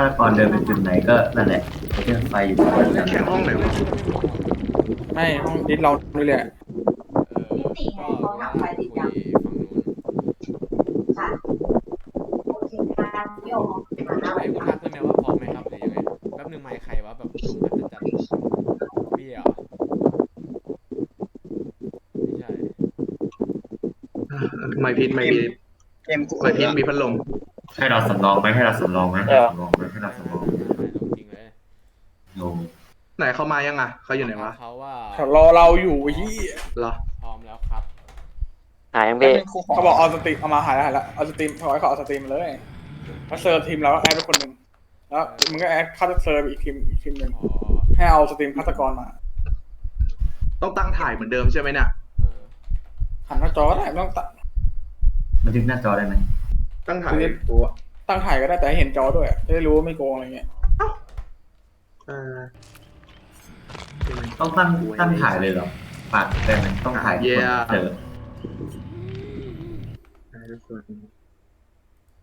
าตกรเดินไปจุดไหนก็นั่นแหละเรื่องไฟอยู่ตรงเล่นั้นนแข่งห้องไหนวะไม่ห้องดิสเราด้วยแหละติไงเขาทำไฟติดกันค่ะโอเคค่ะพี่โอ๋มาแล้วไอ้คุณทักเพื่อนแมวว่าพร้อมไหมครับหรือยังไงแป๊บนึงไมค์ใครวะแบบจัดจัดพี่เหรอไม่ใช่ไม่พิษไม่พิษเกมกูไม่พิษมีพัดลม ให้เราสำรองไหมให้เราสำรองไหมให้เราสำรองไหมให้เราสำรองไม่ไม่ลงจริงเลยลงไหนเขามายังอะเขาอยู่ไหนวะเขาว่าเขารอเราอยู่เฮียเหรอพร้อมแล้วครับหายยังพี่เขาบอกเอาสตรีมเอามาหายแล้วหายแล้วเอาสตรีมขอให้เขาเอาสตรีมมาเลยถ้าเซิร์ฟทีมเราก็แอดไปคนหนึ่งแล้วมึงก็แอดฆาตเซิร์ฟอีกทีมอีกทีมหนึ่งอ๋อให้เอาสตรีมฆาตกรมา ต้องตั้งถ่ายเหมือนเดิมใช่ไหมเนี่ยเออหันหน้าจอก็ได้ไม่ต้องตั้งบันทึกหน้าจอได้ไหม ตั้งถ่ายคือตัวตั้งถ่ายก็ได้แต่ให้เห็นจอด้วยจะได้รู้ว่าไม่โกงอะไรเงี้ยเออต้องตั้งตั้งถ่ายเลยเหรอปาดได้ไหมต้องถ่ายทุกคน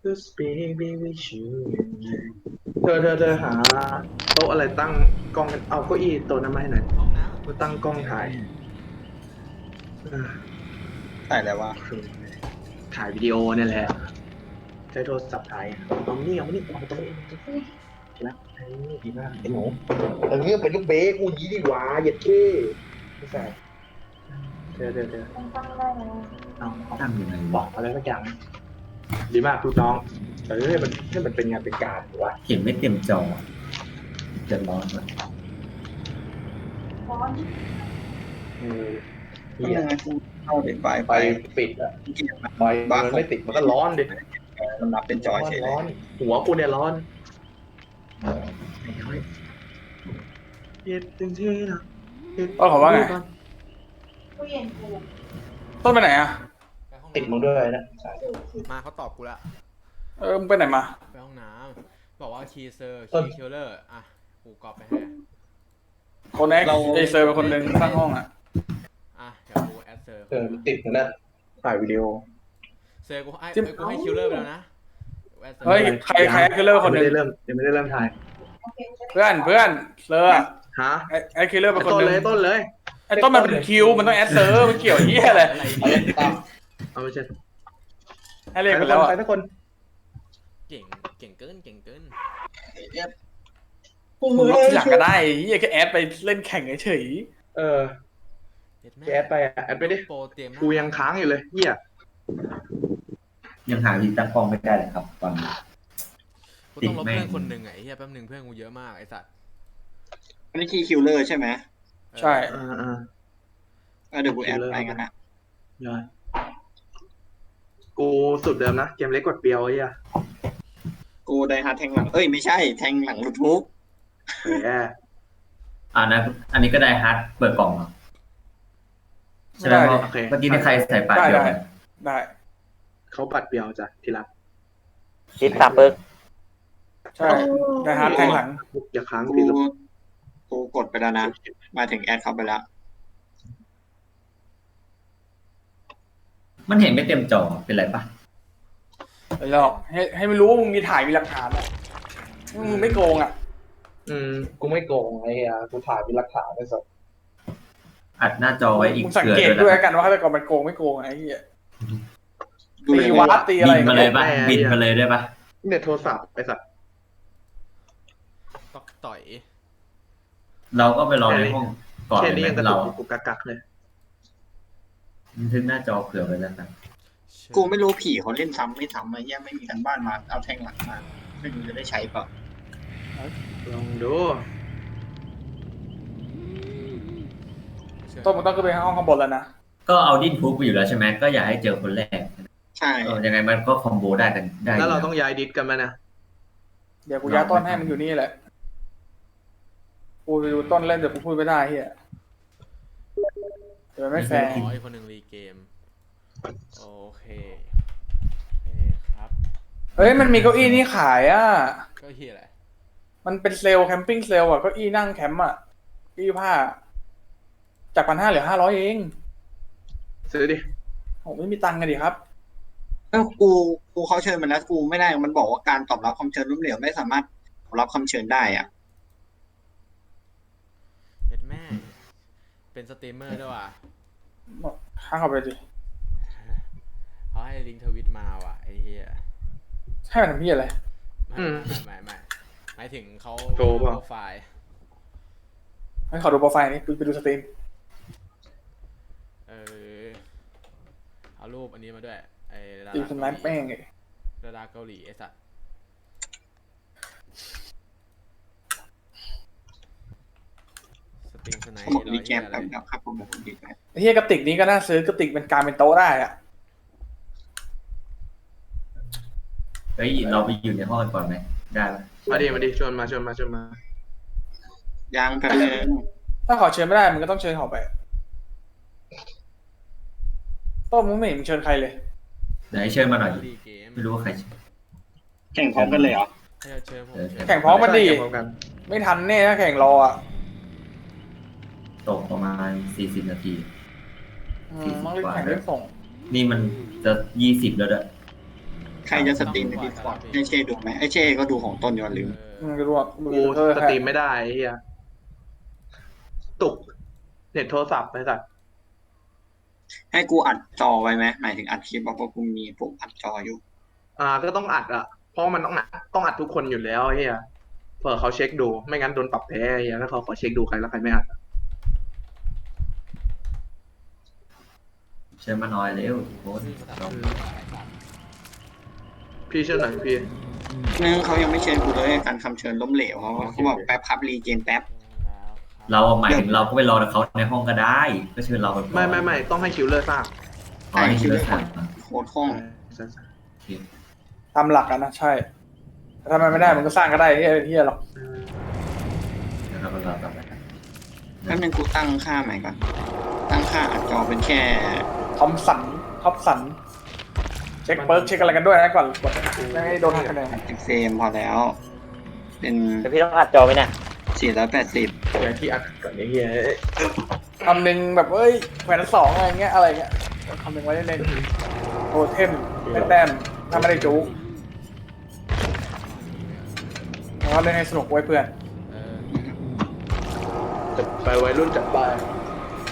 เจอเธอเธอเธอหาโต๊ะอะไรตั้งกล้องกันเอาเก้าอี้โต๊ะนั้นมาให้หน่อยห้องน้มาตั้งกล้องถ่ายเออถ่ายอะไรวะถ่ายวิดีโอเนี่ยแหละใช้โทรศัพท์ถ่ายเอานี่เอานี่เอาตรงนี้แล้วไอ้นี่ดีมากไอ้หนูเออเป็นลูกเบสกูยี้ดีกว่าเหยียดเค้ไม่ใส่เธอเธอเธอต้องตั้งได้ไหมเอาเอาตั้งยังไงบอกอะไรสักอย่างดีมากลูกน้องเออมันให้มันเป็นงานเป็นการดีวะเห็นไม่เต็มจอจะร้อนวะร้อนเออเหียยังไงกูเข้าเด็กไฟไปไปปิดอะเกียร์ไฟมันไม่ติดมันก็ร้อนดิ มันรับเป็นจอยเฉยเลร้อยนหัวกูเนี่ยร้อนเย็ดจริงๆนะต้นเขาว่าไง ตู้เย็นกูต้นไปไหนอะำไปห้องติดมึงน้ำด้วยนะมาเขาตอบกูละเออมึงไปไหนมา ไปห้องน้ำบอกว่าคีย์เซอร์ต้นคีย์คิลเลอร์อะกูกรอบไปให้คนแอคไอเซิร์ฟเป็นคนหนึ่งสร้างห้องอะอะเดี๋ยวกูแอดเซอร์เออติดนะถ่ายวิดีโอ เซอร์กูให้จิ้ม กูให้คิลเลอร์ไปแล้วนะแอดซอร์เฮ้ย ใครใครคือเลอร์คนหไม่นึ่งได้เริ่มยังไม่ได้เริ่มถ่ายโอเคเพื่อนเพื่อนเซอร์อะฮะไอไอคิลเลอร์เป็นคนต้นหนึ่งเลยต้นเลย ไอต้นมันเป็นคิวมันต้องแอดเซิร์ฟมันเกี่ยวเหี้ยอะไรอะไรเอาเลยตามเอาไม่ใช่ให้เรียกไปแล้วไปอะทุกคนเก่งเก่งเกินเก่งเกินมึงลบทีหลังก็ได้เหี้ยแค่แอดไปเล่นแข่งเฉยเออเฮ็ดม่แอดไปอะแอดไปดิโปรเตรียมหน้ากูยังค้างอยู่เลยเฮีย ยังหาที่ตั้งกล้องไม่ได้เลยครับตอนนี้ กูต้องลบติดแม่งเพื่อนคนหนึ่งไอ้เหี้ยแป๊บหนึ่งเพื่อนกูเยอะมากไอ้สัตว์อันนี้คีย์คิวเลอร์ใช่ไหมๆใช่อ่าอ่าเออเดี๋ยวกูแอดไปกันนะยอดกูสุดเดิมนะ เกมเล็กกว่าเปียวไอ้เหี้ยกูได้ฮาร์ดแทงหลังเอ้ยไม่ใช่ แทงหลังลูทุกแหมอ่านะอันนี้ก็ได้ฮาร์ดเปิดกล่องเหรอใช่ไหมว่าโอเค เมื่อกี้นี่ใครใส่ปาดเดียวกันได้ เขาปัดเปียวจ้ะทีรักคิดสามเบิกใช่ได้ฮาร์ดแทงหลังอย่าค้างกูทีละกูกดไปแล้วนะ มาถึงแอดเข้าไปแล้ว มันเห็นไม่เต็มจอเป็นไรปะไปหลอกให้ให้มันรู้ว่ามึงมีถ่ายมีหลักฐานอะมึงไม่โกงอะ อืมกูไม่โกงไอ้เหี้ยกูถ่ายมีหลักฐานด้วยสัสอัดหน้าจอไว้อีกมึงสังเกลือเกตด้ด้ววยยนะกันว่าฆาตกรมันโกงไม่โกงไอ้เหี้ยดู ตีเลยวัดตีอะไรบินมาเลยปะบินมาเลยได้ปะเนี่ยโทรศัพท์ไอ้สัสตอกต่อย เราก็ไปรอในห้องก่อนแค่เลยนี้ไหมยังกระตุเรากกูกักกักๆเลยบันทึกหน้าจอเผื่อไว้แล้วกันกูไม่รู้ผีเขาเล่นซ้ำไม่ซ้ำไอ้เหี้ยไม่มีกันบ้านมา เอาแทงหลังมาไม่รู้จะได้ใช้เปล่าลองดูต้นมึงต้องขึ้นไปห้องข้างบนแล้วนะ ก็เอาดิ้นพุกไปอยู่แล้วใช่ไหมก็อย่าให้เจอคนแรก ใช่เออยังไงมันก็คอมโบได้กันได้แล้วเรายู่ต้องย้ายดิสกันไหมนะเดี๋ยวกูย้ายต้นให้มันอยู่นี่แหละ กูไปดูต้นเล่นเดี๋ยวกูพูดไม่ได้เฮียเดี๋ยวมันไม่แฟร์อ๋ออีกคนหนึ่งรีเกม โอเคโอเคครับเฮ้ยมันมีเก้าอี้นี่ขายอะ ก็เฮียอะไรมันเป็นเซลล์แคมปิ้งเซลล์อะเก้าอี้นั่งแคมป์อะเก้าอี้ผ้า จากพันห้าเหลือห้าร้อยเอง ซื้อดิผมไม่มีตังค์กันดิครับ เอ้ากูกูเขาเชิญมันแล้วกูไม่ได้ มันบอกว่าการตอบรับคำเชิญล้มเหลวไม่สามารถรับคำเชิญได้อะเย็ดแม่ เป็นสตรีมเมอร์ด้วยว่ะข้างเข้าไปดิเขาให้ลิงก์ทวิตมาว่ะไอ้เหี้ยให้มันทำเพี้ยอะไรไม่อืมไม่ไม่ไม่หมายถึงเขาโชว์เปล่า โปรไฟล์ให้ขอดูโปรไฟล์นี้ไปดูสตรีม เออเอารูปอันนี้มาด้วยไอ้ดาตีราสแนปแป้งไงดาราเกาหลีไอ้สัตว์สตรีมสไนเขาบอกร้มีอยแกเหี้ยมอะไรแบบแบบครับผมบอกผมดีไปไอ้เฮียกระติกนี้ก็น่าซื้อกระติกเป็นการเป็นโต๊ะได้อะเฮ้ยเราไปอยู่ในห้องกันก่อนไหมได้ไหมมาดิมาดิชวนมาชวนมาชวนมา ยางแป๊บนึงถ้าขอเชิญไม่ได้มันก็ต้องเชิญเขาไปต้มมึงไม่เห็นมึงเชิญใครเลย เดี๋ยวให้เชิญมาหน่อยดิดีเกมไม่รู้ว่าใครเชิญแข่งพร้อมกันเลยเหรอ ให้เชิญผมเออเชิญแข่งพร้อมกันดิแข่งพร้อมกันไม่ทันแน่ถ้าแข่งรออะตกประมาณสี่สิบนาที อืมต้องรีบแข่งรีบส่ง นี่มันจะยี่สิบแล้วด้วยใครจะสตรีมในดิสคอร์ดให้เช่ดูไหมไอ้เช่ก็ดูของต้นย้อนลืมเออือมรู้ว่ามึงกูเออสตรีมไม่ได้ไอ้เฮียตุกเน็ตโทรศัพท์ไอ้สัตว์ ให้กูอัดจอไว้ไหมหมายถึงอัดคลิปเพราะกูมีปุ่มอัดจออยู่ อ่า ก็ต้องอัดอะ เพราะมันต้องอัดต้องอัดทุกคนอยู่แล้วไอ้เฮียเผื่อเขาเช็คดู ไม่งั้นโดนปรับแพ้ไอ้เฮียถ้าเขาขอเช็คดูใครแล้วใครไม่อัดเชิญมาหน่อยเร็วโค้ชอืมพี่เชื่อหน่อยพี่นึงเขายังไม่เชิญกูเลยการคำเชิญล้มเหลวเขาเขาบอกแป๊บครับรีเจนแป๊บ เราหมายถึงเราก็ไปรอเขาในห้องก็ได้ ก็เชิญเราไปก่อนไม่ไม่ไม่ต้องให้คิวเลอร์สร้างอ๋อให้คิวเลอร์สั่งมาโคตรคล่องใช่ใช่โอเคตามหลักอะนะใช่แต่ถ้ามันไม่ได้มันก็สร้างก็ได้เฮียเฮียหรอกอืมแล้วเราก็รอกลับไปกันแป๊บนึงกูตั้งค่าใหม่ก่อน ตั้งค่าอัดจอเป็นแค่ ทอมสันท็อปสัน เช็คเปิร์กเช็คอะไรกันด้วยนะก่อนกดไม่ให้โดนหักคะแนน 10เฟรมพอแล้ว เป็น แต่พี่ต้องอัดจอไหมเนี่ย 480อย่างที่อัดก่อนไอ้เฮียคำหนึ่งแบบเอ้ยแขวนสองอะไรเงี้ยอะไรเงี้ยคำหนึ่งไว้เล่นๆโทเทมเป็นแต้มถ้าไม่ได้จุกแล้วก็เล่นให้สนุกไว้เพื่อนเออจัดไปวัยรุ่นจัดไป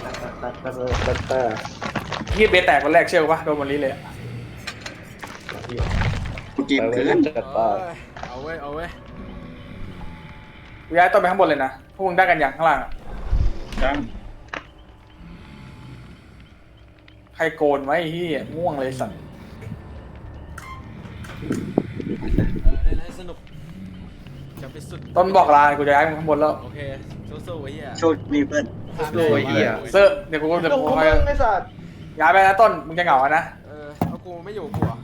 ตัดตัดตัดตัดตัดยี่เบสแตกคนแรกเชื่อปะโดนวันนี้เลยอะกูเกมเกินจัดไปเอาเว้ยเอาเว้ยกู ย้ายต้นไปข้างบนเลยนะพวกมึงได้กันอย่างข้างล่างอะดังใครโกนไว้ไอ้เฮียง่วงเลยสัตว์เออเล่นให้สนุกจะไปสุด ต้นบอกลากูจะย้ายมึงข้างบนแล้วโอเคสู้ๆไว้เหี้ยโชว์รีเบิร์โอ้ยเหี้ย เซอร์เดี๋ยวกูเดี๋ยวต้องกูกูไปมึงไอ้สัตว์ย้ายไปนะต้นมึงจะเหงาอะนะเออเอากูไม่อยู่กูเหรอ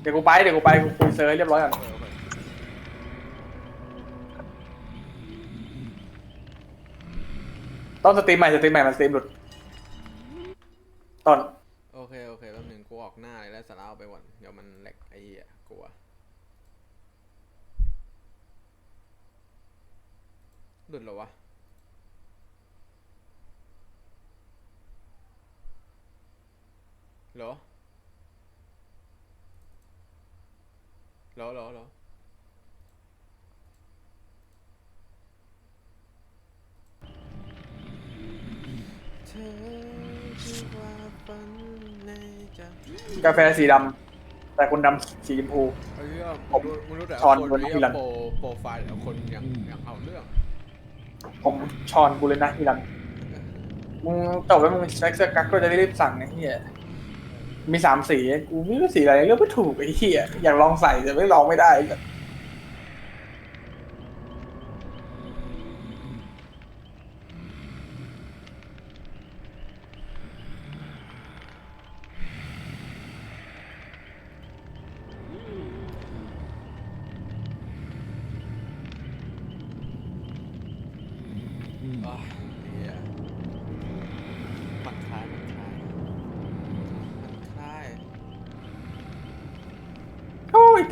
เดี๋ยวกูไปเดี๋ยวกูไปกูคุยเซอร์ให้เรียบร้อยก่อน เออโอเค ต้นสตรีมใหม่สตรีมใหม่มันสตรีมหลุดต้นโอเค โอเคแป๊บนึงกูออกหน้าเลยแล้วสาระเอาไปก่อนเดี๋ยวมันแหลกไอ้เหี้ยกลัวหลุดเหรอวะ เหรอ เหรอเหรอเหรอเธอคือความฝันในใจ กาแฟสีดำแต่คนดำสีชมพู ไอ้เรื่องผมมึงรู้มึงรู้แต่ช้อนคนบนนี้ที่รัน โปรโปรไฟล์เอาคนอย่างอย่างเอาเรื่องผมชอนกูเลยนะอีรันมึงจบแล้วมึงใช้เสื้อกั๊กก็จะได้รีบสั่งไอ้เหี้ยมีสามสีกูไม่รู้สีอะไรเลือกไม่ถูกไอ้เหี้ยอยากลองใส่แต่ไม่ลองไม่ได้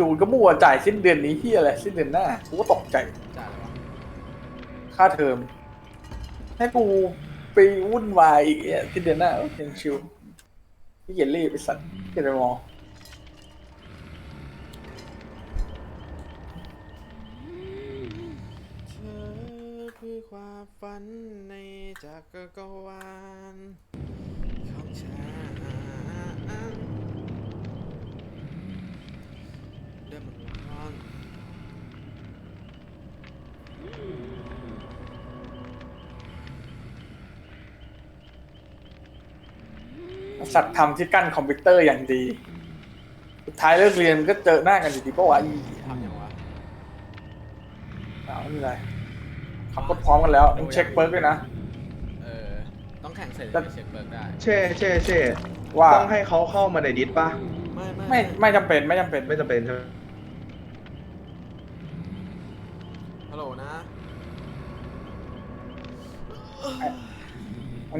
จูนก็มั่วจ่ายสิ้นเดือนนี้ที่อะไรสิ้นเดือนหน้ากูก็ตกใจจ่ายวะค่าเทอม ให้กูไปวุ่นวายอีกสิ้นเดือนหน้าเอเคชิวพี่เกียรรีบไปสัตว์เกียรไปมองอคือความฝันในจักรวาล สัตว์ทำที่กั้นคอมพิวเตอร์อย่างดี สุดท้ายเลิกเรียนก็เจอหน้ากันอยู่ดีปะวะอีทำอย่างวะอ้าวไม่มีอะไรขับรถพร้อมกันแล้วต้องเช็คเบิร์กด้วยนะ เออ ต้องแข่งเสร็จแต่ถึงจะเช็คเบิร์กได้ เช่เช่เช่ว่าต้องให้เขาเข้ามาในดิสป่ะ ไม่ไม่ไม่ไม่จำเป็นไม่จำเป็นไม่จำเป็นใช่ไหมฮัลโหลนะ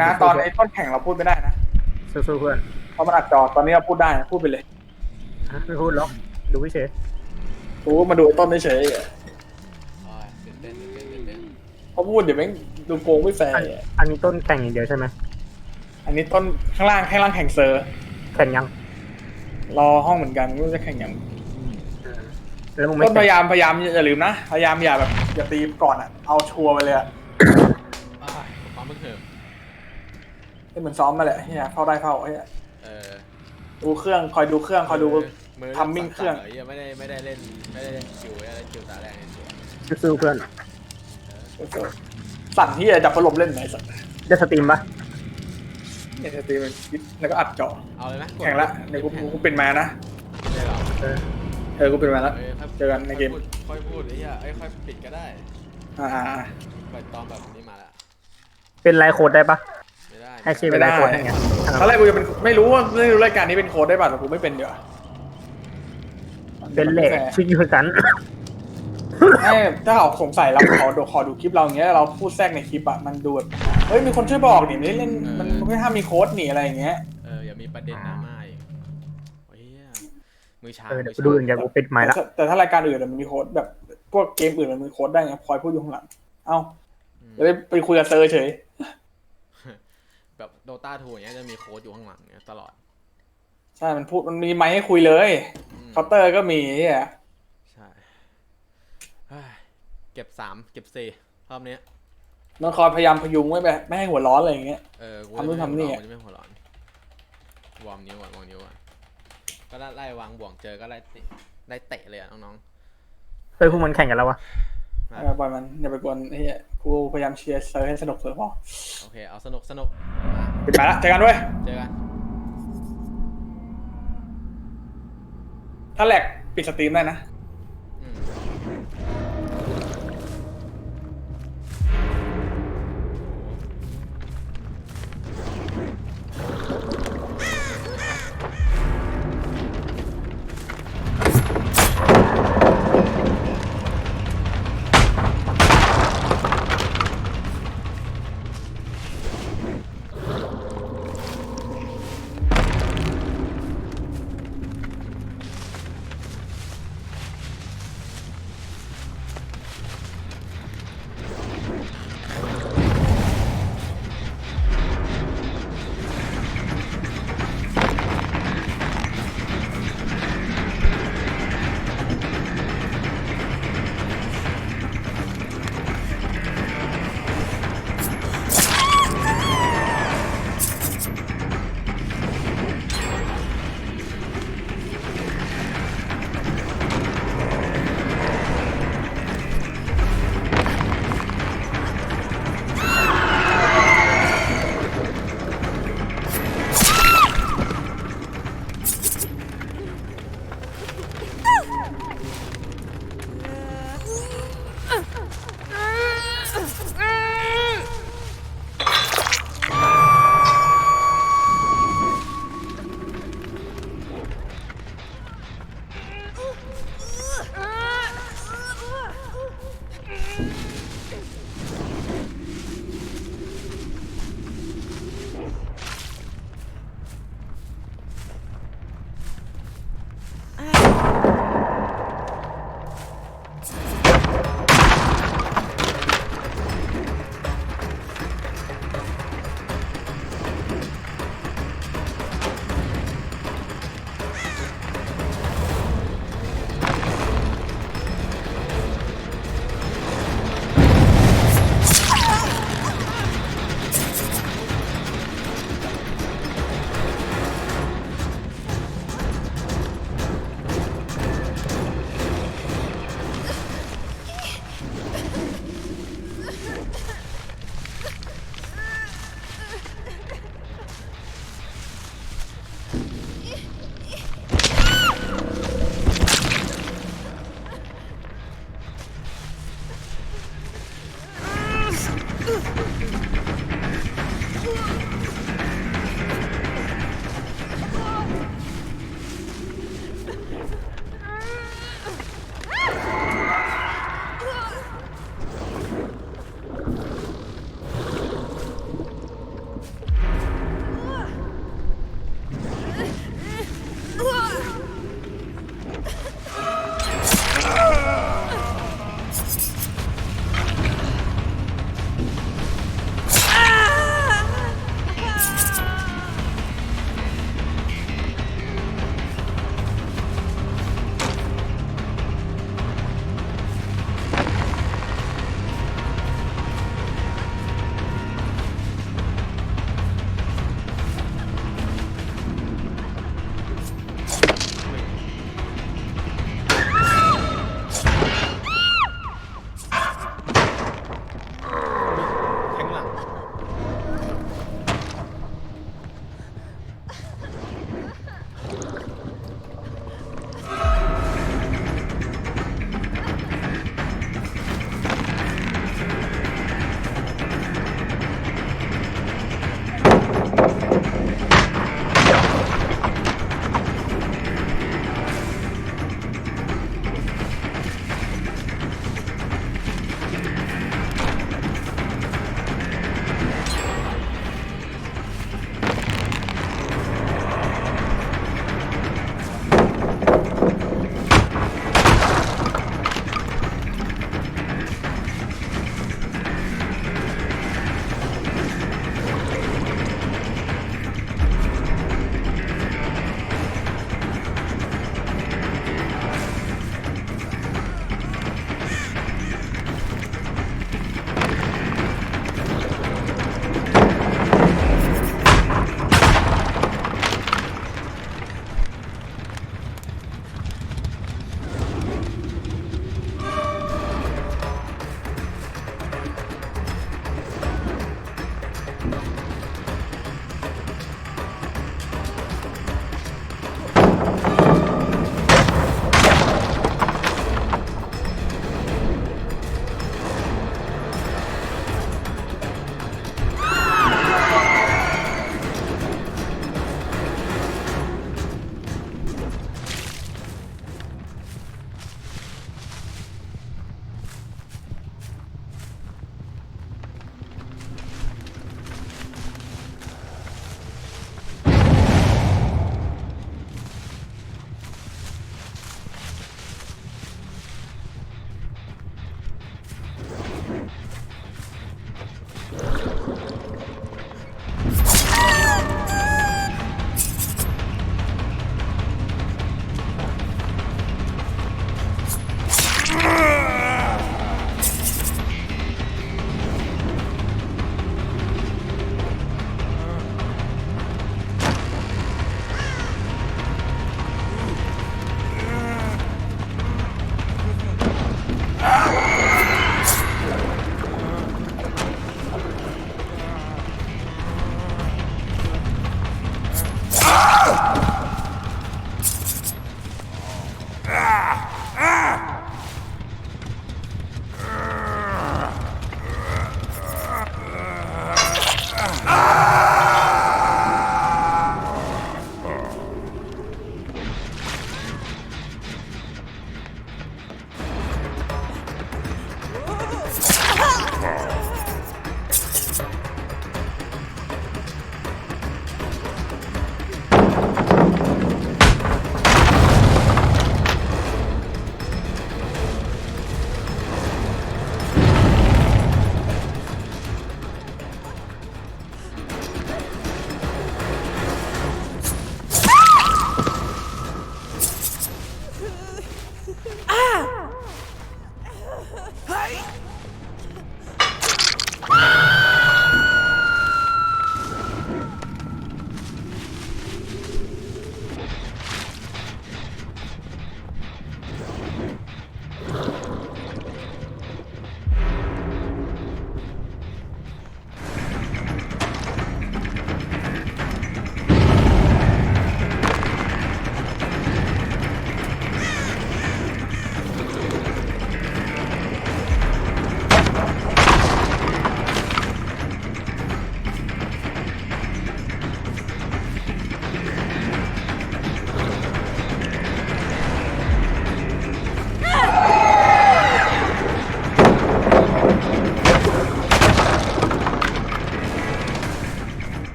นะตอนไอ้ต้นแข่งเราพูดไม่ได้นะ สู้ๆเพื่อนเพราะมันอัดจอตอนนี้เราพูดได้นะพูดไปเลยฮะไม่พูดหรอกดูวิเศษกูมาดูไอ้ต้นเฉยโอ้ยตื่นเต้นตื่นเต้นตื่นเต้นๆเพราะพูดเดี๋ยวแม่งดูโกงไม่แฟร์อันอันนี้ต้นแข่งอย่างเดียวใช่ไหมอันนี้ต้นข้างล่างข้างล่างแข่งเซอร์ แข่งยังรอห้องเหมือนกันไม่รู้จะแข่งอย่างแล้วมึงไม่ต้นพแข่งยายามพยายามอย่าลืมนะพยายามอย่าแบบอย่าตีก่อนอะเอาชัวร์ไปเลยอะ ให้เหมือนซ้อมมาแหละเฮียเข้าได้เข้าเฮียเออดูเครื่องคอยดูเครื่องคอยดู มือทำมิ่งเครื่องสั่นๆหน่ยยังไม่ได้ไม่ได้เล่นไม่ได้เล่นคิวไม่ได้เล่นคิวตาแรกในตัวสู้ๆเพื่อนสั่นที่จะจับพัดลมเล่นไหนสัตว์ได้สตรีมปะเนี่ยจะตีมันแล้วก็อัดจอเอาเลยไหมแข่งละเดี๋ยวกูกูเป็นมานะได้เหรอเออเออกูเป็นมาแล้วเออค่อยเจอกันในเกมค่อยพูดค่อยพูดไอ้เหี้ยไอ้ยค่อยปิดก็ได้อ่าไปตอนแบบนี้มาแล้วเป็นไลน์โค้ดได้ปะ ไม่ได้ให้ชีเป็นไลน์โค้ดให้ไงตอนแรกกูจะเป็นไม่รู้ว่าไม่รู้รายการนี้เป็นโค้ดได้ป่ะแต่กูไม่เป็นเดี๋ยวเป็นเหล็กชื่อยูกัน ไม่ถ้าเขาสงสัยเราขอดูขอดูคลิปเราอย่างเงี้ยเราพูดแทรกในคลิปอะมันดูแบบเฮ้ยมีคนช่วยบอกนี่ไม่ได้เล่นมันไม่ห้ามมีโค้ดหนีอะไรอย่างเงี้ย เอออย่ามีประเด็นดราม่าอีกโอ้ยเหี้ยมือชาเออเดี๋ยวมืกูดูอย่างเดียวกูปิดไมค์ละแต่แต่ถ้ารายการอื่นอะมันมีโค้ดแบบพวกเกมอื่นมันมีโค้ดได้ไงพลอยพูดอยู่ข้างหลัง เอ้าอืมจะได้ไปคุยกับเซอร์เฉย แบบโดตาทูอย่างเงี้ยจะมีโค้ดอยู่ข้างหลังเนี้ยตลอดใช่ มันพูด มันมีไมค์ให้คุยเลย อืมเคาน์เตอร์ก็มีเหี้ยใช่เฮ้ยเก็บสามเก็บสี่รอบเนี้ยมันคอยพยายามพยุงไว้แบบไม่ให้หัวร้อนอะไรอย่างเงี้ย เออกูทำนู่นทำนี่จะอะไม่หัวร้อนวอร์มนิ้วก่อนวอร์มนิ้วก่อนก็ไล่วางบ่วงเจอก็ไล่เตะไล่เตะเลยอะน้องเฮ้ยพวกมันแข่งกันแล้ววะๆ เอมาอปล่อยมันอย่าไปกวนไอ้เหี้ยกูพยายามเชียร์เซอร์ให้สนุกสุดพอโอเค เอาสนุกสนุกมาปิดไปละเจอกันด้วยเจอกัน ถ้าแหลกปิดสตรีมได้นะ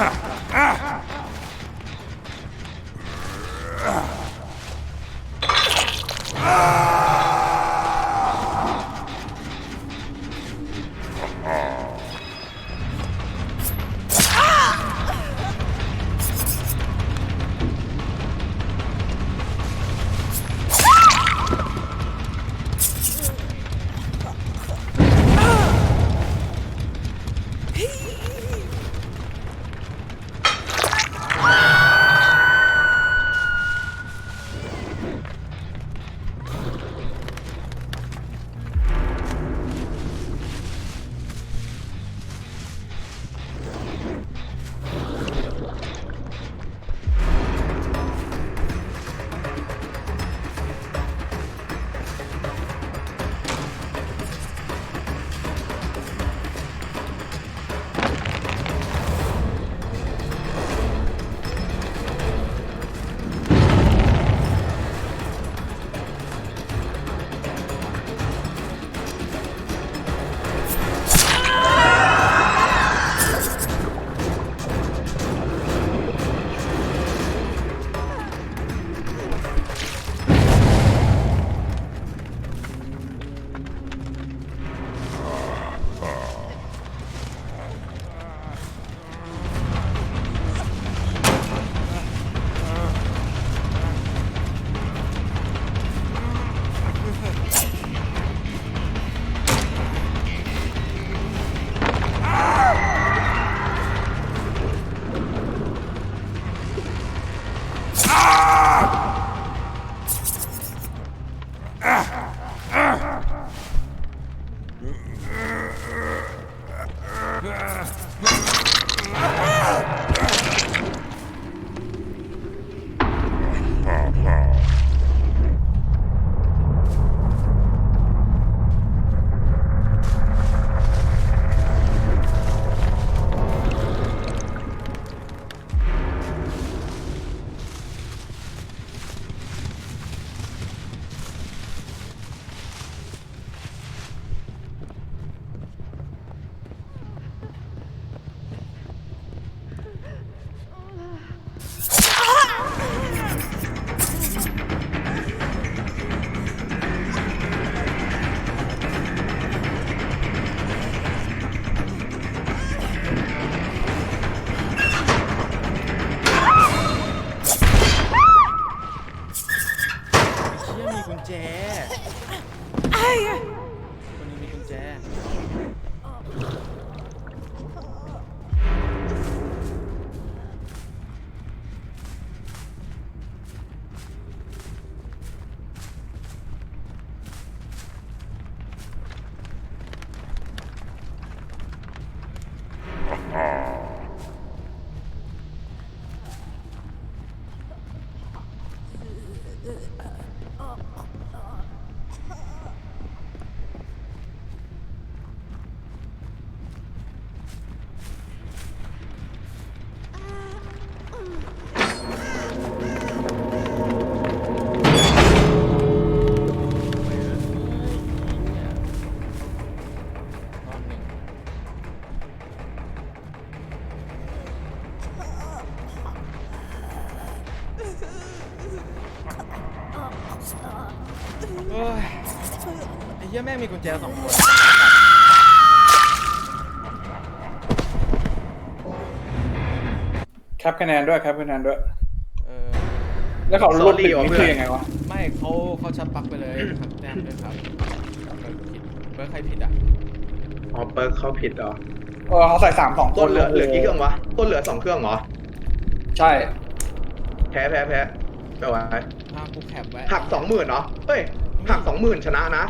เเหี้ยแม่งมีกุญแจสองคนแคปคะแนนด้วยแคปคะแนนด้วย เออแล้วเขาลด Sorry ปิดว่ะนี่เพื่อนคือยังไงวะไม่เขาเขาชัดปลักไปเลยครับแต้มด้วยครับเออผิดเบอร์ใครผิดอะอ๋อเปิร์กเขาผิดเหรอเออเขาใส่สามสองต้นเหลือเหลือกี่เครื่องวะต้นเหลือสองเครื่องเหรอใช่ แพ้แพ้แพ้ไม่ไหวพากูแคปไว้หักสองหมื่นเนาะเฮ้ยหักสองหมื่นชนะนะช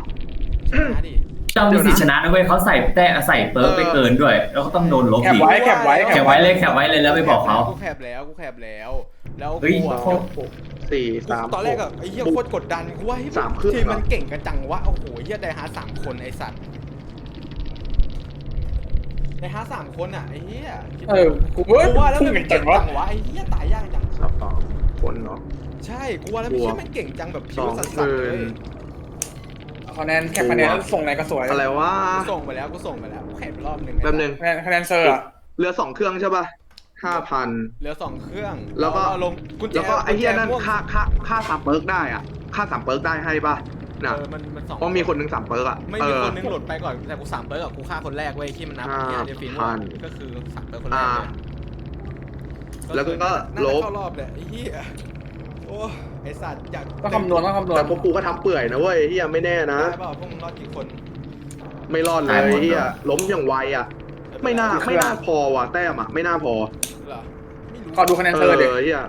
นะดิเจ้ามีสิทธิ์ชนะนะเว้ยเขาใส่แต้ใส่เปิร์กไปเกินด้วย แล้วก็ต้องโดนลบแคปอีกไว้แคปไว้แคปไว้เลยแคปไว้เลยแล้วไปบอกเขากูแคปแล้วกูแคปแล้ว แล้วเฮ้ยกูอะโคตรหกสี่สามตอนแรกอะไอ้เหี้ยโคตรกดดันกูว่าเฮ้ยสามครึ่งทีมเหรอมันเก่งกันจังวะโอ้โหเหี้ยไดฮาร์ดสามคนไอ้สัตว์ไดฮาร์ดสามคนอะไอ้เหี้ยคิดเออกูว่ากูว่าแล้วพุ่งมันเก่เก่งงจังวะจังวะไอ้เหี้ยตายยากจัง สับสองคนเนาะ ใช่กูว่าแล้วไม่ใช่มันเก่งจังแบบผิวสองสัสหมื่ๆเลยน คะแนนแค่คะแนนแล้วส่งไหนก็สวยอะไรวะกูส่งไปแล้วกูส่งไปแล้วกูแข่งไปรอบหนึ่งแป๊บนึงคะแนนคะแนนเซอร์อะเรือสองเครื่องใช่ป่ะห้าพัน เหลือสองเครื่องแล้วก็ เอาลงกุญแจแล้วก็ไอ้เหี้ยนั่นกุญแจม่วงค่าค่าค่าสามเปิร์กได้อะค่าสามเปิร์กได้ให้ป่ะน่ะเออมันมันสองเพราะมีคนหนึ่งสามเปิร์กอะไม่เอมีอ คนนึงหลุดไปก่อนแต่กูสามเปิร์กกับกูฆ่าคนแรกเว้ยที่มันนับห้าเนี่ยเดยวฟินพันก็คือสามเปิร์กคนแรกอ่าเลยแล้วก็น่าจะลบ เข้ารอบเลยไอ้เหี้ยโอ้ ไอ้สัตว์อยากต้องคำนวณต้องคำนวณแต่พวกกูก็ทำเปื่อยนะเว้ยเฮียไม่แน่นะ ได้เปล่าพวกมึงรอดกี่คนไม่รอดเลตายยหมดเฮียเหรอ ล้มอย่างไวอะ ไม่น่าไม่น่าพอว่ะแต้มอะไม่น่าพอ เหรอไม่รู้ขอดูคะแนนเอเซอร์ดิอเฮีย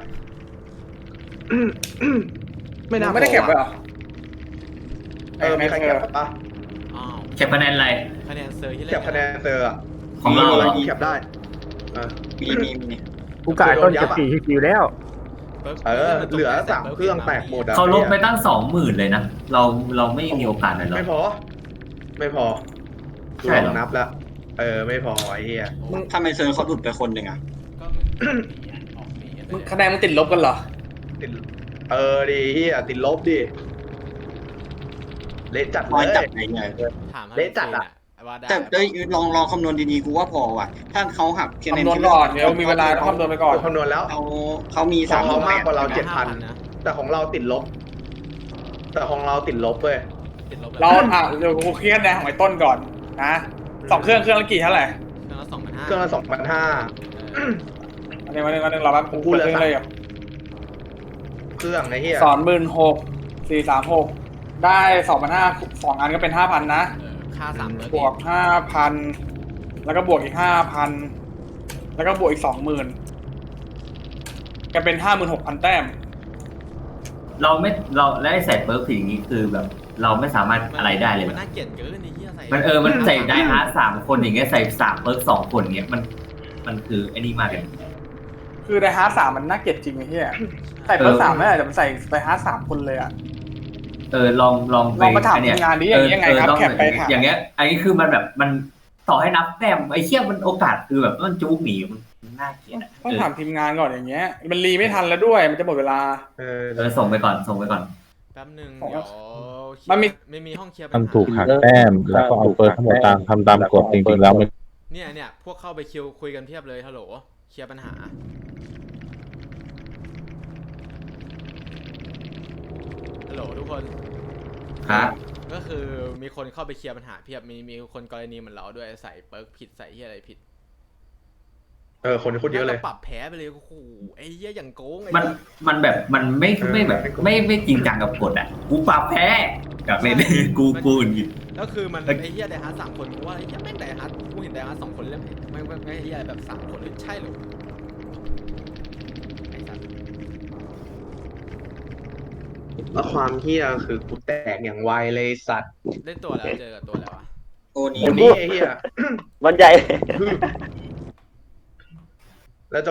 ไม่น่าพอไม่ได้เก็บไว้เหรอเออมีใครเก็บปะอ้าวเก็บคะแนนอะไร คะแนนเซอร์ที่เล่นเก็บคะแนนเซอร์อะของเราอะเหรไรอ เก็บได้เออ มีมีมีกูกายต้นเก็บสี่คิวแล้ว ปิร์กเออปิร์กเหลือปิร์กสามเครื่องแตกหมดอะเขาลบไปตั้งสองหมื่นเลยนะ เราเราไม่มีโอกาสเลยเหรอ ไม่พอ ไม่พอใช่เหรอลองนับแล้วเออ ไม่พอไอ้เหี้ยมึงถ้าไม่เซอร์เขาหลุดไปคนหนึ่งอะก็มึงออกหนีมึงคะแนนมึงติดลบกันเหรอ ติด เออดีเหี้ยติดลบดิ เละจัดเลน้อยยจัดไหนเนี่ยถามให้เละจัดอะ ว่าได้แต่เอ้ยลองลองคำนวณดีๆกูว่าพอว่ะ ถ้าเขาหักคะแนนคำนวณก่อนเดี๋ยวมีเวลาต้องคำนวณไปก่อนคำนวณแล้วเขาเขามีขสาอมงเราร้อยมากกว่าเรา5,000เจ็ดพันนะแต่ของเราติดลบ แต่ของเราติดลบเว้ยติดลบเราอะเดี๋ยวกูเครียดนะของไอ้ต้นก่อนนะสองเครื่องเครื่องละกี่เท่าไหร่เครื่องละสองพันห้าเครื่องละสองพันห้าอันนี้วันนึงวันนึงเราแป๊บกูเหลือเปิดเครื่องเลยอะเครื่องไอ้เหี้ยสอนหมื่นหกสี่สามหกได้สองพันห้าสองอันก็เป็นห้าพันนะเออ ค่าสามเปิร์กบวกห้าพันแล้วก็บวกอีกห้าพันแล้วก็บวกอีกสองหมื่นก็เป็นห้าหมื่นหกพันแต้ม เราไม่เราและไอ้ใส่เปิร์กผิดอย่างนี้คือแบบ เราไม่สามารถอะไรได้เลยมันนะน่าเกลียดเกินไอ้เหี้ยใส่มันเออมันใส่ได้ฮาร์ดสามคนอย่างเงี้ยใส่สามเปิร์กสองคนอย่างเงี้ยมัน มันคือไอ้นี่มากเลยคือไดฮาร์ดสามมันน่าเกลียดจริงไอ้เหี้ยใส่เพิ่มเออสามไม่ได้แต่มันใส่ไดฮาร์ดสามคนเลยอะ เออลองลองลองมาถามไเยทีมงานดิอย่างนี้ยังไงครับเออต้องแคปไปถามอย่างเงี้ยอันนี้คือมันแบบมันต่อให้นับแต้มไอ้เชี่ยมันโอกาสคือแบบมันจุกหนีมันน่าเกลียดอะต้องเออถามทีมงานก่อนอย่างเงี้ย มันรีไม่ทันแล้วด้วยมันจะหมดเวลา เออเออส่งไปก่อนส่งไปก่อนแป๊บนึงของเดี๋ยวมันมีไม่มีห้องเคลียร์ปัญหาทำถูกหักแต้มแล้วก็เอาเปิดทั้งหมดตามทำตามกฎจริงๆแล้วมันเนี่ยเนี่ยพวกเข้าไปคิวคุยกันเพียบเลยฮัลโหลเคลียร์ปัญหา ฮัลโหลทุกคนครับก็คือมีคนเข้าไปเคลียร์ปัญหาเพียบ มีมีคนกรณีเหมือนเราด้วยใส่เปิร์กผิดใส่เหี้ยอะไรผิดเออ คนโคตรเยอะเลย แล้วก็ปรับแพ้ไปเลยโอ้โหไอ้เหี้ยอย่างโกงไอ้มันมันแบบมันไม่เออไม่แบบไม่ไม่จริงจังกับกฎอะ กูปรับแพ้กับเล่น กูกูอื่นกินแล้วคือมันเอ้ย ไอ้เหี้ยไดฮาร์ดสามคนกูว่าไอ้เหี้ยแม่งไดฮาร์ดกูเห็นไดฮาร์ดสองคนเล่นไม่ไม่ไม่เหี้ยแบบสามคนเลยใช่เหรอไอ้สัตว์ แล้วความเฮี้ยคือกูแตกอย่างไวเลยสัตว์เล่นตัวแล้วเจอกับตัวแล้วอะโอ้นี่คนนี้ไอ้เฮี้ยวันใหญ่ แล้วจัง